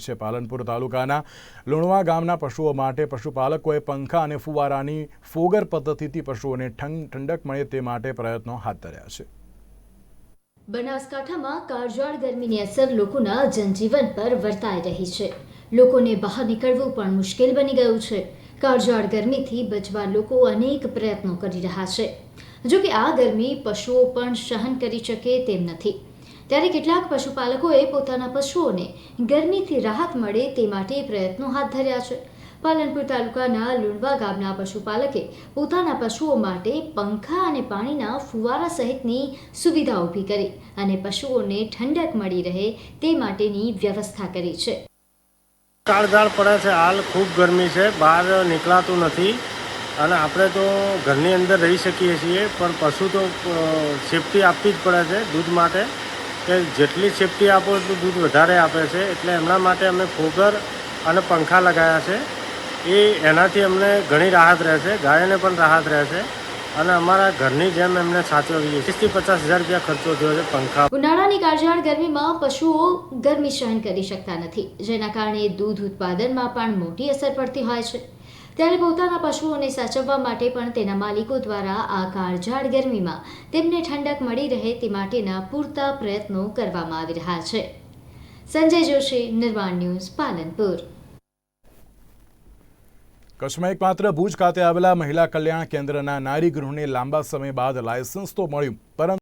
છે પાલનપુર તાલુકાના લુણવા ગામના પશુઓ માટે પશુપાલકોએ પંખા અને ફુવારાની ફોગર પદ્ધતિથી પશુઓને ઠંડક મળે તે માટે પ્રયત્નો હાથ ધર્યા છે. બનાસકાંઠામાં કાળઝાળ ગરમીની અસર લોકોના જનજીવન પર વર્તાઈ રહી છે. લોકોને બહાર નીકળવું પણ મુશ્કેલ બની ગયું છે. કાળઝાળ ગરમીથી બચવા લોકો અનેક પ્રયત્નો કરી રહ્યા છે. જો કે આ ગરમી પશુઓ પણ સહન કરી શકે તેમ નથી. ત્યારે કેટલાક પશુપાલકોએ પોતાના પશુઓને ગરમીથી રાહત મળે તે માટે પ્રયત્નો હાથ ધર્યા છે. પાલનપુર તાલુકાના લુણવા ગામના પશુપાલકે પોતાના પશુઓ માટે પંખા અને પાણીના ફુવારા સહિતની સુવિધા ઊભી કરી અને પશુઓને ઠંડક મળી રહે તે માટેની વ્યવસ્થા કરી છે. કાળઝાળ પડે છે. હાલ ખૂબ ગરમી છે. બહાર નીકળાતું નથી અને આપણે તો ઘરની અંદર રહી શકીએ છીએ, પણ પશુ તો સેફટી આપવી જ પડે છે દૂધ માટે. કે જેટલી સેફટી આપો એટલું દૂધ વધારે આપે છે. એટલે એમના માટે અમે ફોગર અને પંખા લગાવ્યા છે. એ એનાથી અમને ઘણી રાહત રહેશે, ગાયોને પણ રાહત રહેશે અને અમારા ઘરની જેમ એમને સાચવીએ ત્રીસથી પચાસ હજાર રૂપિયા ખર્ચો થયો છે પંખા. ઉનાળાની કાળઝાળ ગરમીમાં પશુઓ ગરમી સહન કરી શકતા નથી, જેના કારણે દૂધ ઉત્પાદનમાં પણ મોટી અસર પડતી હોય છે. ત્યારે પોતાના પશુઓને સાચવવા માટે પણ તેના માલિકો દ્વારા આ કાળઝાળ ગરમીમાં તેમને ઠંડક મળી રહે તે માટેના પૂરતા પ્રયત્નો કરવામાં આવી રહ્યા છે. સંજય જોશી નિર્માણ ન્યૂઝ, પાલનપુર. કચ્છમાં એકમાત્ર ભુજ ખાતે આવેલા મહિલા કલ્યાણ કેન્દ્રના નારી ગૃહને લાંબા સમય બાદ લાયસન્સ તો મળ્યું, પરંતુ